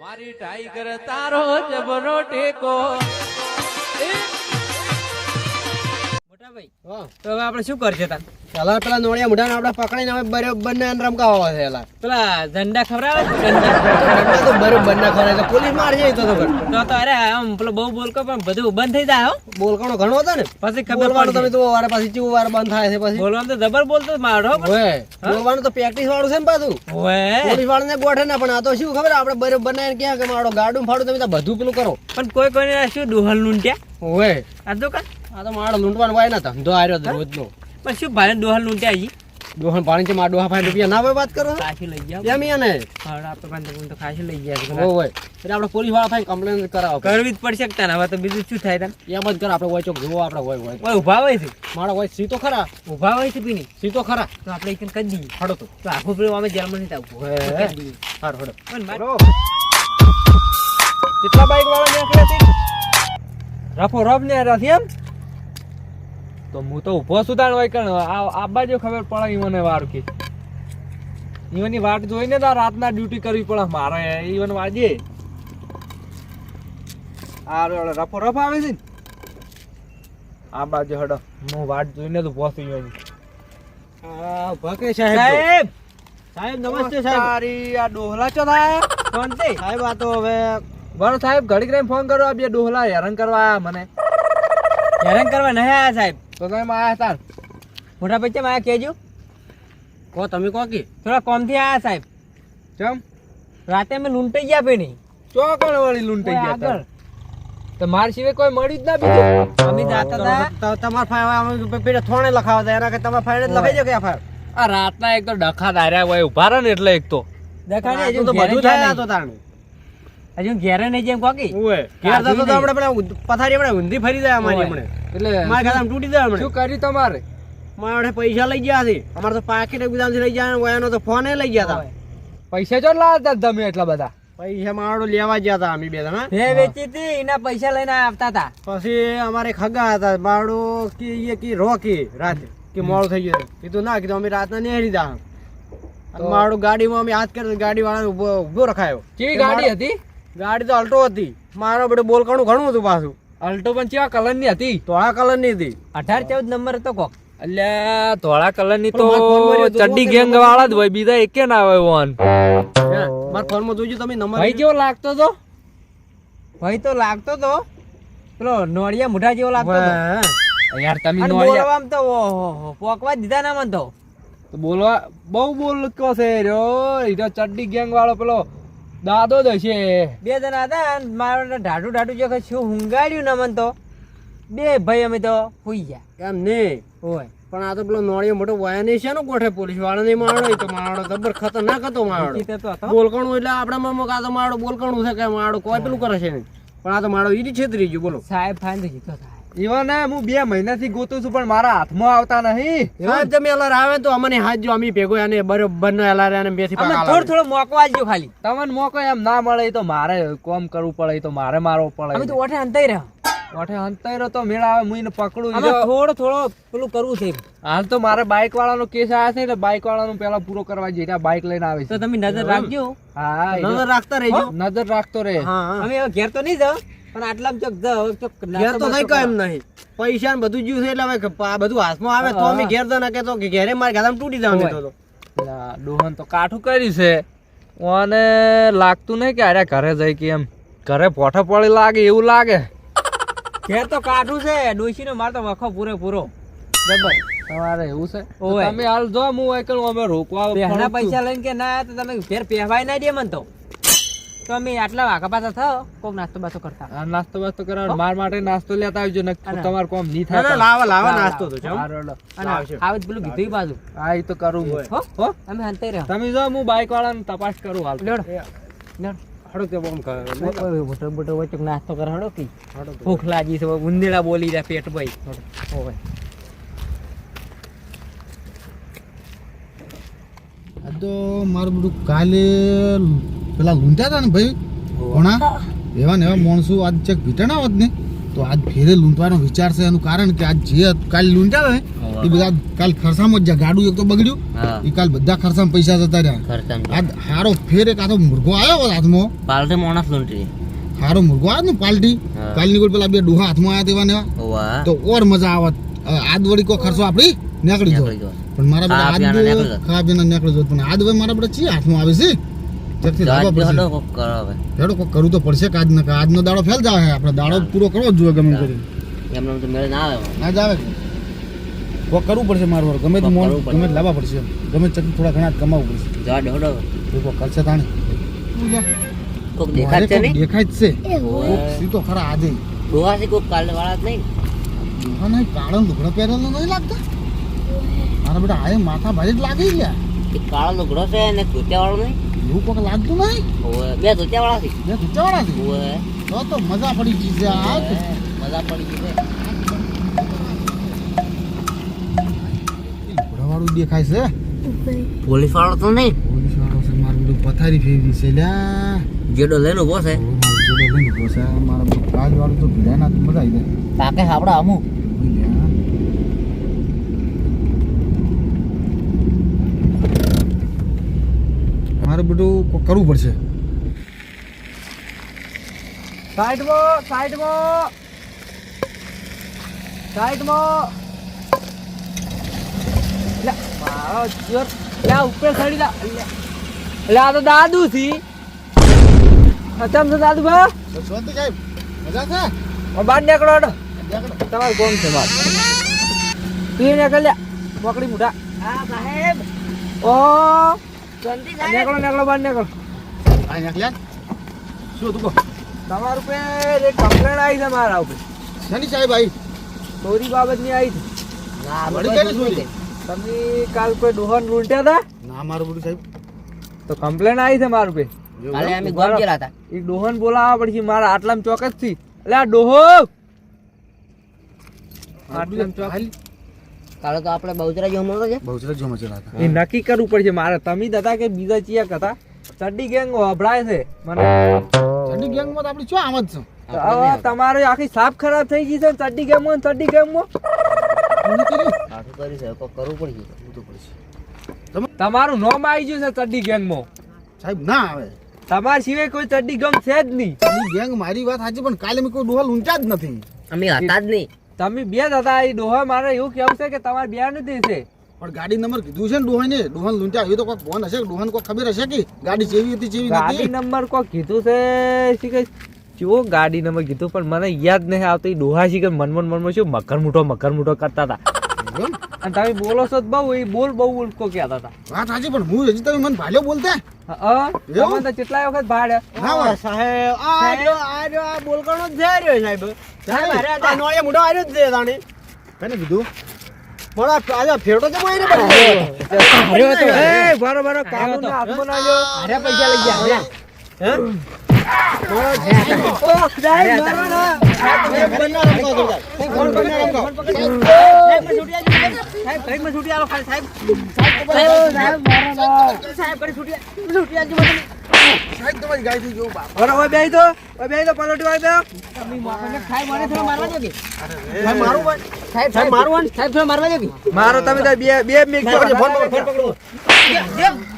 મારી ટાઈગર તારો જબરો ટેકો. ભાઈ. તો હવે આપણે શું કરશે તા પેલા પેલા નોળિયા મુઢાને આપણે પકડીને હવે બરોબર ને રમકાવા છે એલા. પેલા ઝંડા ખવડાવે ઝંડા તો બરોબર ના ખરે તો પોલીસ મારશે તો તો તો તો અરે આમ પેલો બહુ બોલકો પણ બધું બંધ થઈ જાય હો. બોલકાણો ઘણો હતો ને. પછી ખબર બોલવાનું તમે તો વારે પાછી ચીવું વાર બંધ થાય છે પછી. બોલવાનું તો જબર બોલતો મારો ઓય બોલવાનું તો પ્રેક્ટિસ વાળું છે ને પાછું. પોલીસ વાળાને ગોઠે ના પણ આ તો શું ખબર આપણે બરોબર બનાવીને ક્યાં કે મારો ગાડું ફાડું તમે તો બધું પેલું કરો. પણ કોઈ કોઈને શું ડોહલ ત્યાં ઓય. આ તો કા? આ તો મારો લૂંટવાનો ભાઈ ના ધંધો આર્યો રોજનો. પણ શું ભારે ડોહલ લૂંટ્યા હજી? દોહન પાણી છે મારા પાંચ રૂપિયા ના હોય વાત કરો. ખાસી લઈ ગયા. એમ યા ને હા આપણે તો લઈ ગયા છે હોય. એટલે આપણે પોલીસવાળા પાસે કમ્પ્લેન કરાવો. કરવી જ પડશે કે હવે તો બીજું શું થાય એમ જ કર આપણે હોય ચોક જોવો આપણે હોય હોય. ઓય ઊભા હોય છે? મારો હોય સી તો ખરા. ઊભા હોય છે પીની? સી તો ખરા. તો આપણે એક કરી દઈએ. હડો તો. તો આખું પેલું અમે જેલમાં નહીં આવવું હડો. કેટલા બાઈક વાળા નીકળ્યા છે રફો રફ ને નથી એમ? તો હું તો ઊભો છું હોય કણ આ જો ખબર પડે ઈવને વાર કે. ઈવનની વાટ જોઈને તો રાતના ડ્યુટી કરવી પડે. મારે ઈવન વાજે આ રફો રફ આવે છે ને? આ બાજુ હડો. હું વાટ જોઈને તો બોસ ઈવન ભકે સાહેબ? સાહેબ! નમસ્તે સાહેબ. તારી આ ડોહલા ચો થાય કોણ છે સાહેબ આ તો હવે બરો સાહેબ ઘડીક રહીને ફોન કરો. આ બે ડોહલા હેરાન કરવા મને. હેરાન કરવા નહીં આયા સાહેબ. તો તમે આયા હતા. મોટા ભાઈ ચમ આયા કેજો કો તમે કો કે? થોડા કોમથી આયા સાહેબ. ચમ રાતે અમે લૂંટાઈ ગયા ભાઈ નહીં. ચોકણ વાળી લૂંટાઈ ગયા આગળ. તો માર સિવાય કોઈ મળ્યું જ ના બીજું. અમે જાતા હતા. તો તમારા ફાઈલ પેલા થોણે લખાવો હતા. એના કે તમારા ફાયડે જ લખાઈ દો કે ફાઈલ આ રાતના એક તો ડખા ધાર્યા હોય ઊભા રહે ને એટલે એક તો. ડખા ને તો બધું થાય તો તાણે. હજુ ઘેરે નહીં જેમ કોકી. ઘેર તો આપણે પેલા પથારી આપણે ઊંધી ફરી જાય અમારી હમણે. એટલે મારા ખાતામાં તૂટી જાય હમણે. શું કર્યું તમારે? મારા પૈસા લઈ ગયા છે. અમારે તો પાકીટ ગુદામથી લઈ ગયા વયાનો તો ફોને લઈ ગયા હતા પૈસા ચો લાવતા તમે એટલા બધા? પૈસા મારો લેવા ગયા હતા અમે બે જણા. ભે વેચી હતી એના પૈસા લઈને આવતા હતા પછી અમારે ખગા હતા મારો કે એ કે રો કે રાતે કે મોડું થઈ ગયું કીધું ના કીધું અમે રાતના નેહરી દા મારું ગાડીમાં અમે હાથ કરી ગાડી વાળા ઊભો ઊભો રખાયો. કેવી કે ગાડી હતી? ગાડી તો અલ્ટો હતી. મારો બધું બોલકાણું ઘણું હતું પાછું. અલ્ટો પણ કેવા કલરની હતી? આ કલરની હતી. અઢાર ચૌદ નંબર હતો કોક. અલ્યા ધોળા કલરની તો ચડ્ડી ગેંગ વાળા જ હોય બીજા એકે ના હોય વોન મારા ફોનમાં જોજો તમે નંબર ભાઈ કેવો લાગતો તો? ભાઈ તો લાગતો તો. પેલો નોળિયા મુઠા જેવો લાગતો હતો યાર તમે નોળિયા આમ તો ઓહો, પોકવા દીધા ના મન તો. બોલવા બહુ બોલકો છે રહ્યો ઈ તો ચડ્ડી ગેંગ વાળો પેલો દાદો દશે બે જણા હતા મારો ઢાઢું ઢાઢું જો કે શું હુંગાડ્યું ના મન તો બે ભાઈ અમે તો હોઈ ગયા. એમ નહીં? હોય. પણ આ તો પેલો નોળિયો મોટો વાયા નહીં છે ને કોઠે પોલીસવાળા નહીં એ તો મારડો જબર ખતરનાક હતો ઈ બોલકણું એટલે આપણા માં આ તો માળો બોલકણું છે કે માળો કોઈ પેલું કરે છે નહીં. પણ આ તો માળો ઈડી છેતરી ગયું બોલો. સાહેબ ફાઈન તો જીતો થાય ઈવન હું બે મહિનાથી ગોતું છું પણ મારા હાથમાં આવતા નહીં. સાહેબ તમે અલર આવે તો અમને હાથ જો અમે ભેગો અને બરોબર નો અલાર અને બેથી અમને પાકા થોડો થોડો મોકો આલજો ખાલી. તમને મોકો એમ ના મળે તો મારે કોમ કરવું પડે તો મારે મારવો અમે તો ઓઠે અંતાઈ રહ્યા ઓઠે હંતાઈ તો મેળ આવે હું એને પકડું. અમે થોડો થોડો પેલું કરવું છે. હાલ તો મારે બાઇક વાળાનો કેસ આવ્યા છે એટલે બાઇક વાળાનો પેલા પૂરો કરવા જઈએ ત્યાં બાઇક લઈને આવે તો છે તમે નજર રાખજો. હા નજર રાખતા રહેજો. નજર રાખતો રે હા હા. અમે ઘેર તો નહીં જાવ પણ આટલા ઘેર તો નહીં એમ નહીં. પૈસા ને બધું જ્યું છે એટલે હવે આ બધું હાથમાં આવે તો અમે ઘેર તો ના કે તો કે ઘેરે મારે ગાધામાં તૂટી જવાનું તો. ડોહન તો કાઠું કર્યું છે. અને લાગતું નહીં કે અરે ઘરે જઈ કે એમ. ઘરે પોઠે પડી લાગે એવું લાગે. ઘેર તો કાઠું છે ડોશીનો મારે તો વખો પૂરે પૂરો જબર. તમારે એવું છે? તમે હાલ જો હું એકલ અમે રોકવા પૈસા લઈને કે ના તો તમે ઘેર પહેવાય ના દે મને તો. તો અમે આટલા વાઘા પાછા થયો. કોક નાસ્તો બાસ્તો કરતા. નાસ્તો બાસ્તો કરાવ માર માટે નાસ્તો લેતા આવજો ન તમાર કોમ નહીં થાય લાવા લાવા નાસ્તો તો જાવ અને આવે પેલું કીધું બાજુ. હા એ તો કરું હું. હો? અમે હંતે રહ્યા. તમે જો હું બાઈક વાળાને તપાસ કરું હાલ. લેડ લેડ બોમ કરે. વચ્ચે નાસ્તો કરે હડો કે? ભૂખ લાગી છે ઉંદેડા બોલી રહ્યા પેટ ભાઈ. ઓય આ તો મારું બધું કાલે પેલા લૂંટ્યા હતા ને ભાઈ? ઘણા? એવા ને એવા માણસો આજ ચેક ભીટાણા હોત ને તો આજ ફેરે લૂંટવાનો વિચાર છે એનું કારણ કે આજ જે કાલ લૂંટ્યા ને એ બધા કાલ ખર્ચામાં જ ગાડું એક તો બગડ્યું એ કાલ બધા ખર્ચામાં પૈસા જતા રહ્યા. આજ હારો ફેર એક આતો મુર્ગો આવ્યો હોત હાથમાં. પાલટી માણસ લૂંટી. હારો મુર્ગો આવ્યો ને પાલટી. કાલની કોઈ પેલા બે ડોહા હાથમાં આવ્યા તેવા ને તો ઓર મજા આવત. આજ વળી કોઈ ખર્ચો આપણી નીકળી જાય પણ મારા બધા જાય. ખાવા પીવાના નીકળી જાય પણ આજ ભાઈ મારા બધા ચી હાથમાં આવે છે? ત્યારથી તો લાવવા પડશે. હડો કોક કરો હવે. હેડો કોક કરવું તો પડશે કે ન આજનો દાડો ફેલ જાવ આપણે. દાડો પૂરો કરવો જ જોઈએ ગમે કરીને. એમને તો મેળ ના આવે ના જ આવે કોક કરવું પડશે મારું વાર. ગમે કોક લાવવા પડશે ગમે તે થોડા ઘણા જ કમાવવું પડશે. દે કોક કરશે તાણે. કોક દેખાય છે નહીં? દેખાય જ છે. કોક સી તો ખરા આજે. ડોહાથી કોક કાલે વાળા જ નહીં? હા નહીં કાળો લુગડો પહેરેલો નહીં લાગતો? મારા બેટા આયે માથા ભારે જ લાગી ગયા કાળો લુગડો છે અને કુત્યા વાળો નહીં? એવું કોક લાગતું નહીં ઓવે. બે ધોતિયા વાળા બે છે ઓવે. તો તો મજા પડી ગઈ છે આ મજા પડી ગઈ છે. લુગડાવાળું દેખાય છે? પોલીસ વાળો તો નહીં. પોલીસ વાળો છે મારું બધું પથારી ફેરવી છે લ્યા. જેડો લઈને ઊભો છે. જોડે લઈને ઊભો છે. મારા બધું કાજવાળું તો ભીડા ના મજા આવી જાય. કાકે આપડા અમુક ઉઈ લ્યા. મારે બધું કરવું પડશે. સાઈડમાં સાઈડમાં. સાઈડમાં. લે, મારો જોર લે આ ઉપર ચડી લા લે. લે આ તો દાદુ થી તો દાદુ ભા શાંતિ સાહેબ મજા છે? બહાર નીકળો તમારે ગોમ કોમ છે બાર પી નીકળ લે. પકડી મુઠા. હા સાહેબ. ઓ નીકળો નીકળો બહાર નીકળો. આ નીકળ્યા? શું તું કહો? તમારું પે એક કમ્પ્લેન આવી છે મારા ઉપર. શેની સાહેબ આવી? ચોરી બાબતની આવી છે. ના ચોરી? તમે કાલ કોઈ ડોહન ઉલટ્યા હતા? ના મારું બધું સાહેબ. તો કમ્પ્લેન આવી છે મારું પે. કાલે અમે ગોમ ગયેલા હતા. એ ડોહન બોલાવા પડશે મારા આટલામ ચોક્કસથી એટલે આ ડોહો! આટલામ ચોક્કસ હાલ. કાલે તો આપણે બહુચરા જોવા મળતો છે. બહુચરા જોવા મચેલા હતા એ નક્કી કરવું પડશે. મારે તમે દાદા કે બીજા ચિયા હતા ચડ્ડી ગેંગ અભડાય છે. મને ચડ્ડી ગેંગમાં તો આપણે શું આમ જ છે? તમારે આખી સાફ ખરાબ થઈ ગઈ છે ચડ્ડી ગેમમાં માં ચડ્ડી ગેમમાં માં. કરી. છે. કરવું પડશે. તમારું નોમ આવી ગયું છે ચડ્ડી ગેંગમાં સાહેબ ના આવે. તમારા સિવાય કોઈ ચડ્ડી ગમ છે જ નહીં. ગેંગ મારી વાત સાચી પણ કાલે મેં કોઈ ડોહા ઊંચા જ નથી. અમે હતા જ નહીં. તમે બે દાદા હતા એ ડોહા મારે એવું કેવું છે કે તમારે બે નથી છે. પણ ગાડી નંબર કીધું છે ને ડોહાને ડોહાન લૂંટા આવ્યું તો કોઈ ફોન હશે ડોહન કોઈ ખબર હશે કે ગાડી ચેવી હતી ચેવી ગાડી નંબર કોઈ કીધું છે શી કે જો ગાડી નંબર કીધું પણ મને યાદ નહીં આવતી. ડોહા શી કે મનમન મનમાં શું મકર મુઠો મકર મુઠો કરતા હતા? અને તમે બોલો છો તો બહુ એ બોલ બહુ ઉલકો કહેતા હતા. વાત સાચી પણ હું હજી તમે મને ભાલ્યો બોલતા? હા તમે તો કેટલાય વખત ભાડે? ના સાહેબ આ જો આ જો આ બોલકણો જ જઈ રહ્યો સાહેબ. સાહેબ અરે આ નોળિયા મોઢો આવ્યો જ છે તાણે. કને કીધું? પણ આજે ફેરતો છે મોય રે બધો એ બરો બરો કાનૂન હાથમાં ના અરે પૈસા લઈ ગયા હે? મારો તમે બે બે મિનિટ ફોન પકડો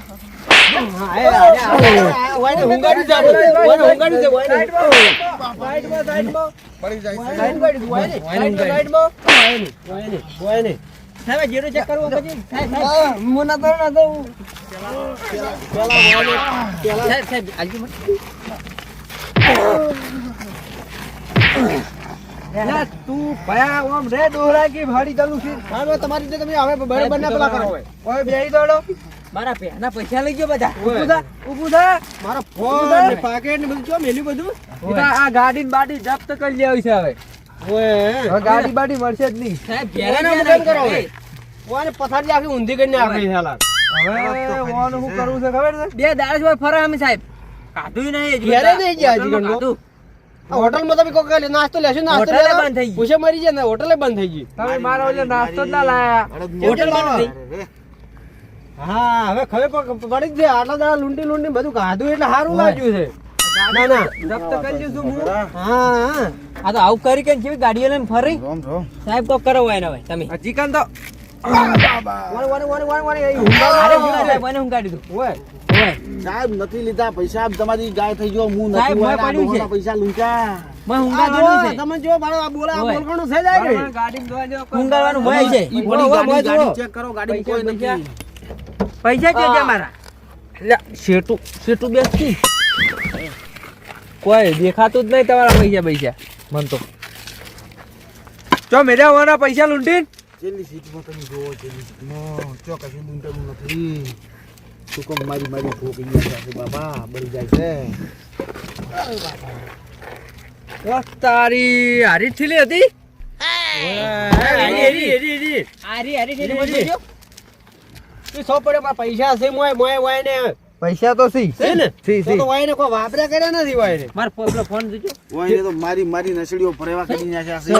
તો ભયા ઓમ રે ડોહરા કે ભાડી ચાલુ છે તમારી રીતે તમે હવે બરાબર ના પેલા કરો હવે બેહી દોડો. મારા પેના પૈસા લઈ ગયો બધા. ઉભું થા મારા ફોન ને પાકેટ ને બધું ચો મેલ્યું બધું. આ ગાડી ને બાડી જપ્ત કરી લેવી છે હવે. ગાડી બાડી મળશે જ નહીં. સાહેબ ઘેરે ના મુકેમ કરો હવે ઓને પથારી આખી ઊંધી કરીને આપી હાલા હવે ઓન હું કરું છે. ખબર છે? બે દાડા જોડે ફરા અમે સાહેબ. કાધું નહીં હજી ઘેરે નહીં ગયા હજી હોટલમાં ઘણું. કાઢું. આ તમે કોઈ લે- નાસ્તો લેશો નાસ્તો હોટલે બંધ થઈ ગઈ. પૂછે મરી જાય ને હોટલે બંધ થઈ ગઈ તમે મારો ઓલે નાસ્તો જ ના લાયા. હોટલ બંધ થઈ હા હવે ખબર પડી છે. આટલા દાડા લૂંટી લૂંટી બધું ખાધું એટલે સારું લાગ્યું છે. ના ના. જપ્ત કરી લઈશું હું. હા. હા આ તો આવું કરી કે જેવી ગાડીઓ લઈને ફરી. રોમ રોમ. સાહેબ કોક કરો હોય હવે તમે. ચિકન તો. વારે, વારે, વારે, વારે, વારે, એ ઊંઘાડો. અરે ભૂલા સાહેબ મને ઊંઘાડી દો. ઓય. ઓય. સાહેબ નથી લીધા પૈસા. તમારી ગાય થઈ ગયો. હું નથી પૈસા છે. તમે જો મારો આ બોલા બોલવાનું છે ગાડી ગાડી ચેક કરો ગાડી કોઈ નથી. પૈસા ત્યાં મારા. લ્યા, શેઠું શેઠું બેસતી. કોઈ દેખાતું જ નહીં તમારા પૈસા પૈસા મન તો. ચો મેરા વાના પૈસા લૂંટીન. છેલ્લી સીટમાં તમે જોવો છેલ્લી સીટમાં. ચો કશું લૂંટેલું નથી. તું કોમ મારી મારી ભૂખ અહીંયા છે બાબા બળી જાય છે. તારી હારી થીલી હતી? હારી, હારી, હારી, હારી. હારી, હારી. તું સો પડ્યો મારા પૈસા હશે મોય મોય વાય ને પૈસા તો સી. છે ને? C C. તો વાય ને કોઈ વાપર્યા કર્યા નથી વાય ને માર પેલો ફોન જોજો. ઓય તો મારી મારી નસડીઓ ભરેવા કરી નાખ્યા છે.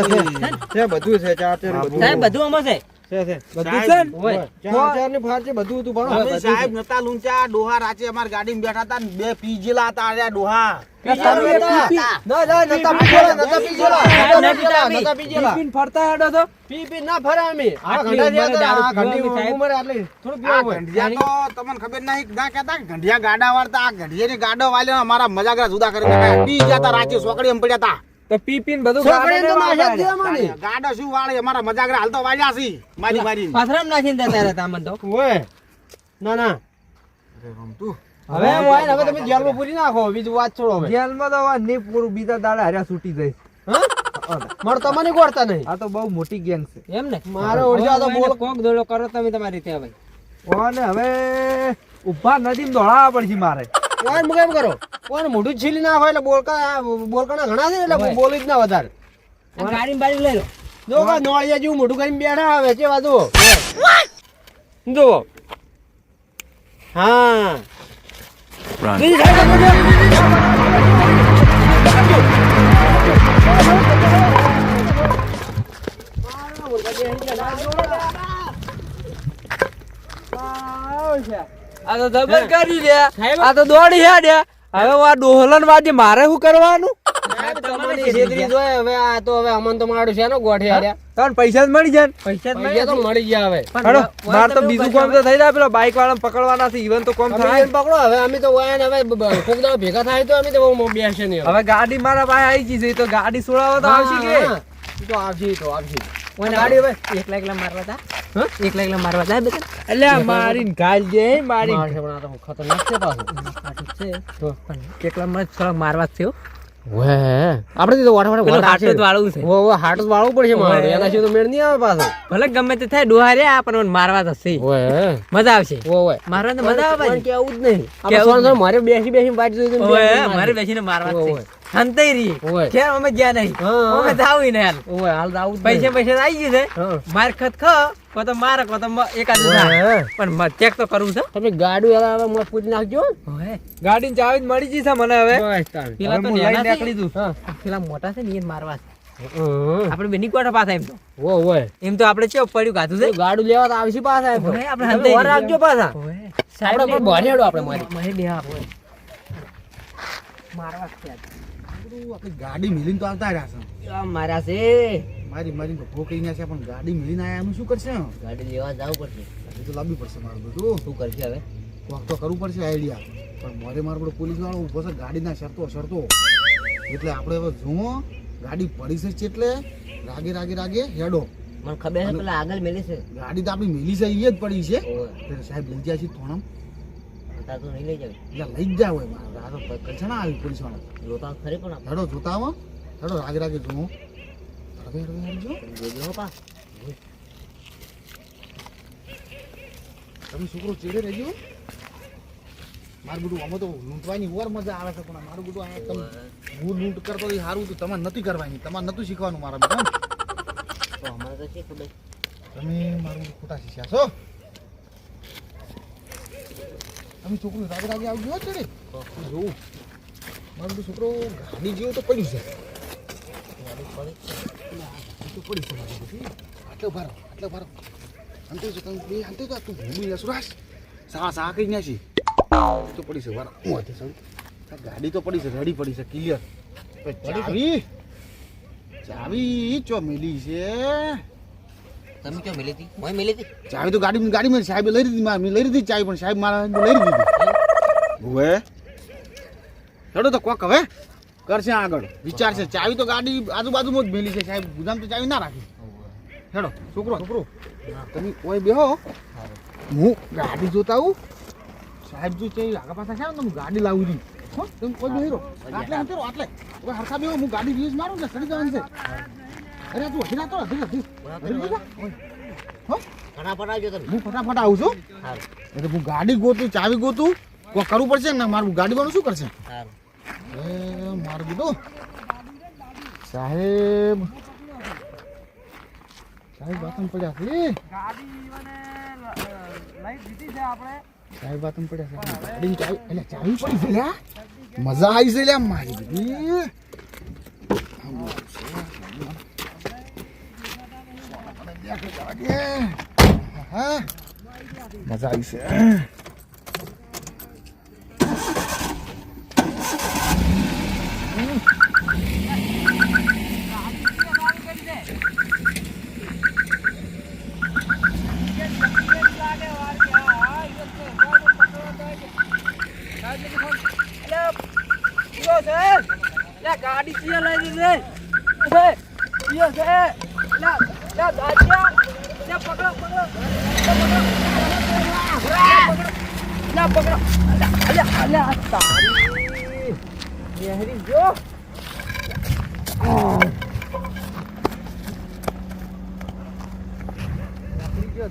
છે બધું છે ચાર ચાર બધું. સાહેબ બધું આમાં છે? છે છે બધું છે ને? ઓય ચાર ચારની ફાર છે બધું હતું ભણો અમે સાહેબ નતા લૂંચ્યા ડોહા રાચે અમારી ગાડીમાં બેઠા હતા બે પીજેલા હતા આર્યા ડોહા તમે હતા? ના ના નતા પીજેલા નતા પીજેલા સાહેબ, નતા નથી પીજેલા પીતા. નતા પીજેલા ટિફિન ફરતા હેડો તો પી પી ના ફરે અમે આ આટલી ઘંટા ઉંમરે થયા હતા, આ દારૂ ઘંટી પીવો અમે સાહેબ. ઉંમરે આટલી થોડું આ પીવું હોય. ગંઢિયા તો તમને ખબર ના કહેતા કે ગાડા વાળતા આ ગાડો વાળીને અમારા મજાકરા જુદા કરી પી ગયા રાચે સોકડી એમ પડ્યા હતા તો પી પીને બધું તો મને. ગાડો શું વાળે? અમારા મજાકરા હાલ તો વાળ્યા છે. મારી મારી પાથરામ નાખીને જતા રહેતા તામન તો. ઓય. ના ના. હવે હું હવે તમે જેલમાં પૂરી નાખો બીજું વાત છોડો હવે. જેલમાં તો વાત નહીં પૂરું બીજા દાડા હાર્યા છૂટી જાય. હા? મારે તમને ગોળતા નહીં. આ તો બહુ મોટી ગેંગ છે. એમ ને? મારે ઓળખ્યા તો બોલ. કોક દોડો કરો તમે તમારી રીતે ભાઈ ઓને હવે ઊભા નદીમ દોડાવા પડશે મારે. ઓય મુકે કરો? કોણ મોઢું છીલી ના હોય એટલે બોલકા બોલકાના ઘણા છે એટલે બોલી જ ના વધારે. ગાડી બારી લઈ લો. જો કા નોળિયા જેવું મોઢું કરીને બેઠા આવે છે વાતો. જુઓ. હા. બીજી આપો છો. આ તો જબર કરી દે. આ તો દોડી હેડ્યા હવે આ ડોહલન વાજે મારે શું કરવાનું? હવે આ તો હવે અમન તો મારું છે ને ગોઠે હાર્યા તમને પૈસા મળી જાય ને? પૈસા જ પૈસા તો મળે મળી ગયા હવે. પણ હેડો વ- મારે તો બીજું કામ તો થઈ જાય પેલો વાળા પકડવાના છે તો કામ અમે થાય. એને પકડો હવે અમે તો વાયન હવે બ- બ- કોક દાડો ભેગા થાય તો અમે તો બહુ હવે. હવે ગાડી મારા પાસે આવી ગઈ છે તો ગાડી છોડાવો તો આવશે કે? તો આવશે તો આવશે. ઓને ગાડી હવે એકલા એકલા મારવા તા? એકલા એકલા મારવા જાય બધા. એટલે મારીને ગાલ દે મારી ખતરનાક છે પાછું. છે. તો એકલા મને થોડા મારવા થયો વે આપણે તો વાટા વાટા હાટું જ વાળવું છે. ઓ વો હાટ જ વાળવું પડશે મારે. એના સિવાય તો મેળ નહીં આવે પાછો. ભલે ગમે તે થાય ડોહારે આ પણ મારવા છે ઓય મજા આવશે. ઓ ઓય મારવા તો મજા આવે પણ કેવું જ નહીં. આપણે સોન સોન મારે બેસી બેસી વાટ જોઈ તો મારે બેસીને મારવા છે. હંતાઈ રહી અમે ગયા નહીં. અમે જાવી ને યાર ઓય હાલ તો આવું જ પૈસા નહીં. પૈસા આવી ગયું છે. માર ખત ખ કો તો મારે કો તો એકાદ પણ ચેક તો કરવું છે. તમે ગાડું હવે હવે મોત પૂરી નાખજો. ગાડી ચાવી મળી જશે મને હવે. પેલા તો નેના નીકળી દઉં. પેલા મોટા છે ને મારવા. આપણે બેની કોઠા પાછા એમ તો. ઓય. એમ તો આપણે ચેવ પડ્યું ગાધું છે. ગાડું લેવા તો આવશે આપણે હંતાઈ રાખજો પાછા. સાહેબ આપણે પણ આપણે મારી. મારી બે આપ મારવા છે. આ. આપણી ગાડી મિલીને તો આવતા રહ્યા છે. છે? મારી મારી ભૂ કરી નાખ્યા પણ ગાડી મિલીને આયા એનું શું કરશે? ગાડી લેવા જવું પડશે. તો લાવવી પડશે મારું બધું. શું કરશે હવે? કોક તો કરવું પડશે આઈડિયા. પણ મારે મારો બધો પોલીસ વાળો છે ગાડીના શરતો શરતો એટલે આપણે હવે જુઓ ગાડી પડી છે એટલે રાગે રાગે રાગે હેડો. મને ખબર છે પેલા આગળ મેલી છે. ગાડી તો આપણી મેલી છે એ જ પડી છે. સાહેબ લઈ જાય છે થોડમ તાર તો નહીં લઈ જાવ. એટલે લઈ જ હોય મારા આ તો આવી પોલીસવાળા જોતા ખરે પણ હેડો જોતા આવો. હેડો રાગે રાગે જોજો પા. તમે છોકરો ચેડે રહેજો. મારું બધું આમાં તો લૂંટવાની ઓર મજા આવે છે પણ મારું બધું આ તમે હું લૂંટ કરતો એ સારું તમારે નથી કરવાની. તમારે નતું શીખવાનું મારા બધા તો અમારે તો છે તમે મારું ખોટા શીખ્યા છો. તમે છોકરું રાગે રાગે આવજો છે ને? જોવું મારો તો છોકરો ગાડી જેવો તો પડી છે. તો પડી છે આટલો ભારો આટલો ભારો. અંતે જો તમે બે અંતે તો તું ભૂમી સુરાશ સા સા કરી નાખી તો પડી છે વારો. હું હતી સારું ગાડી તો પડી છે રેડી પડી છે ક્લિયર ચાવી. ચાવી ચો મેલી છે. તમે ક્યાં મિલી હતી? મોય મિલી હતી? ચાવી તો ગાડી ગાડી ગાડીમાં સાહેબ લઈ લીધી મારે મેં લઈ લીધી ચાવી પણ સાહેબ મારા લઈ લીધી. હવે ચડો તો કોક હવે. કરશે આગળ. વિચારશે ચાવી તો ગાડી આજુબાજુમાં જ મેલી છે સાહેબ. ગુદામ તો ચાવી ના રાખી. હેડો છોકરો. છોકરો? તમે કોઈ બેહો હું. ગાડી જોતા આવું. સાહેબ જો છે આગા પાછા છે તમે ગાડી લાવું દી હો તમે કોઈ બેહી રહો આટલે અંતરો આટલે. હવે હરખા બેહો હું ગાડી રીસ મારું ને સડી જવાનું છે. અરે તું હજી ના હજી હજી હજી બેટા. હો ફટાફટ આવજો તમે. હું ફટાફટ આવું છું? એટલે હું ગાડી ગોતું ચાવી ગોતું કોઈ કરવું પડશે ને? મારું ગાડી વાળું શું કરશે? એ મારું કીધું. સાહેબ. સાહેબ બાતમ પડ્યા છે? સાહેબ બાતમ પડ્યા છે. ગાડી ચાવી એટલે ચાવી પડી છે લ્યા. મજા આવી છે લ્યા મારી મજા આવી છે. ગાડી ચિયા લઈ છે ચિયા છે. લા.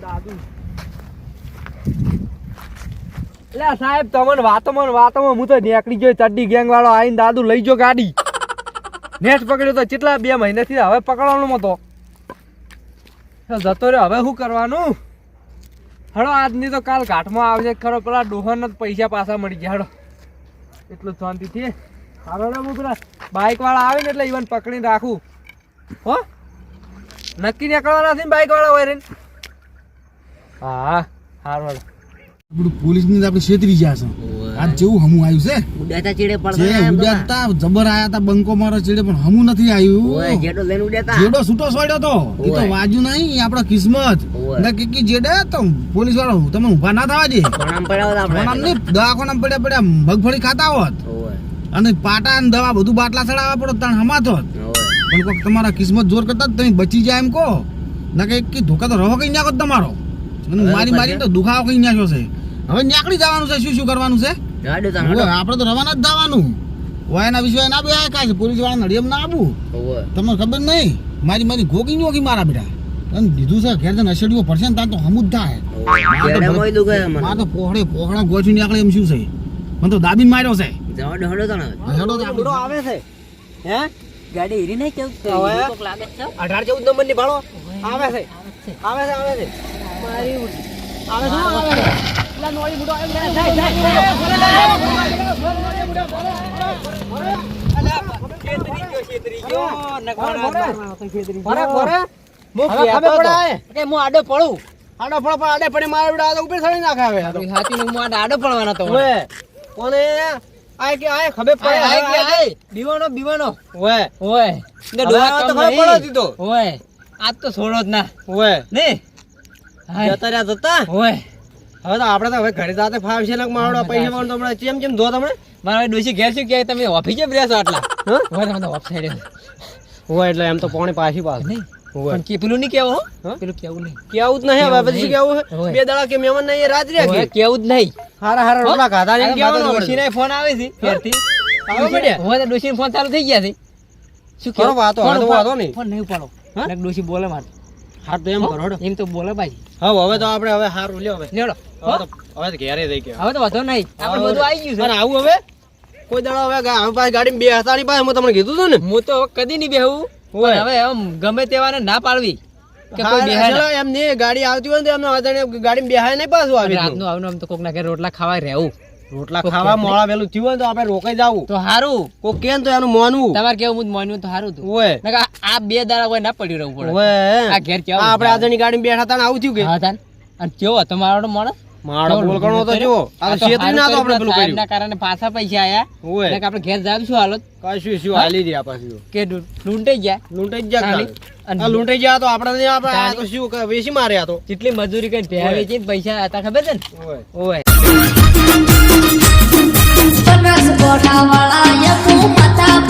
દાદુ લે સાહેબ, તમને વાતોમાં વાતોમાં હું તો નીકળી ગયો, ચડ્ડી ગેંગ વાળો આવીને દાદુ લઈ જો ગાડી. નેટ પકડ્યો તો કેટલા, બે મહિનાથી હવે પકડવાનો હતો? જતો રહ્યો. હવે શું કરવાનું? હળો, આજની તો કાલ ઘાટમાં આવશે ખરો, પેલા ડોહન પૈસા પાછા મળી ગયા. હળો. એટલું શાંતિથી. હારો હું પેલા બાઇક વાળા આવે ને એટલે ઈવન પકડીને રાખું. હો? નક્કી નીકળવાના છે બાઇક વાળા હોય રે હા હારું હારું. આપણું પોલીસની આપણે છેતરી ગયા છે. આજ જેવું હમું આવ્યું છે. ઉડ્યાતા ચીડે પડતા એમ તો જબર આયા તા બંકો મારો ચીડે પણ હમું નથી ઓય આવ્યું જેડો લઈને ઉડ્યાતા જેડો છૂટો સોડ્યો તો. એ તો વાજુ નહીં ઈ આપણો કિસ્મત. ને કે કે જેડે તો પોલીસ વાળો તમે ઊભા ના થવા દે. પ્રણામ પડ્યા હતા પ્રણામ નહીં દવાખાના પડ્યા પડ્યા મગફળી ખાતા હોત. અને પાટા ને દવા બધું બાટલા ચડાવવા પડો તાણ હમાતો પણ કોક તમારા કિસ્મત જોર કરતા તમે બચી જાય એમ કહો. ના કે કે ધોકા તો રહો કઈ નાખો તમારો. મારી મારી તો દુખાવો કઈ નાખ્યો છે. હવે નીકળી જવાનું છે શું શું કરવાનું છે? આપણે તો રવાના જ જવાનું. એના વિશે ના બે કાંઈ પોલીસવાળા નડિયમ ના આવું તમને ખબર નહીં? મારી મારી ગોગી ગોગી મારા બેટા. અને બીજું છે ઘેર જન અસેડીઓ પડશે ને તો હમું થાય. આ તો પોહળે પોહળા ગોચી નીકળે એમ શું છે? મને તો દાબીને માર્યો છે. હેડો આવે છે. હે? ગાડી હીરી નહીં કેવું? કોક લાગે છે? અઢાર ચૌદ નંબરની ભાડો આવે છે. આવે છે. આવે છે મારી આવે છે આવે છે? આડો પડું તો કોને આય કે આય ખબર પડે આય, આય. દીવાનો દીવાનો ઓય ઓય આજ તો છોડો જ ના ઓય ને જતા જતા ઓય હવે તો આપણે તો હવે ઘરે જાતે ફાવશે ને મારો પૈસા પણ તમને ચેમ ચેમ ધો તમને મારા ડોસી ઘેર શું કે તમે ઓફિસે બેસો આટલા? હવે તમે તો ઓફ સાઈડ હોય એટલે એમ તો પોણી પાછી પાસ નહીં. પણ કે પેલું નહીં કેવું પેલું કેવું નહીં. કેવું જ નહીં હવે કેવું પછી કેવું બે દાડા કે મહેમાન નહીં રાત રહ્યા કે? કેવું જ નહીં. હારા હારા રોટલા ખાધા ને કેવાનું ફોન આવે છે ઘેરથી. આવે પડ્યા? હોય તો ડોશી ફોન ચાલુ થઈ ગયા છે. શું કેવો વાતો, વાતો નહીં. ફોન નહીં ઉપાડો. બોલે મારે. હા તો એમ કરો એમ તો બોલે ભાઈ. હવે હવે તો આપણે હવે હાર લ્યો હવે. લેડો હવે તો ઘેરે થઈ ગયો. હવે તો વધો નહીં. આપણે બધું આવી ગયું છે. આવું હવે? કોઈ દાડો હવે આમ પાસે ગાડી બે હતાની પાસે હું તમને કીધું હતું ને. હું તો હવે કદી નહીં બેહું. હવે આમ ગમે તેવાને ના પાડવી. હા, એમ નહીં ગાડી આવતી હોય તો એમને ગાડી બેહાય નહીં પાછું આવી રાતનું આવનું આમ તો કોકના ઘેર રોટલા ખાવા રહેવું. રોટલા ખાવા મોળા વેલું થયું હોય તો આપણે રોકાઈ જવું. તો સારું કો કેમ તો એનું માનવું. તમારે કેવું હું માન્યું તો સારું હતું ઓય. આ- બે દાડા હોય ના પડ્યું રહેવું પડે. ઓય આ ઘેર કેવું આપણે આજની ગાડી બેઠા હતા ને આવું થયું કે? હા તાન. અને કેવો હતો મારો માણસ? મારો બોલ ઘણો તો જો આ તો ના તો આપણે પેલું કર્યું. સાહેબના કારણે પાછા પૈસા આયા. ઓય. એટલે આપણે ઘેર શું હાલત કશું શું હાલી રહ્યા પાછું. કે લૂંટાઈ ગયા. લૂંટાઈ ગયા. ખાલી. આ લૂંટાઈ ગયા તો આપણે આપણે આ તો શું કે માર્યા તો. જેટલી મજૂરી કરીને ભેળા વેચીને પૈસા હતા ખબર છે ને? ઓય. ઓય. Principal Drugs Board Havala Yamu Mata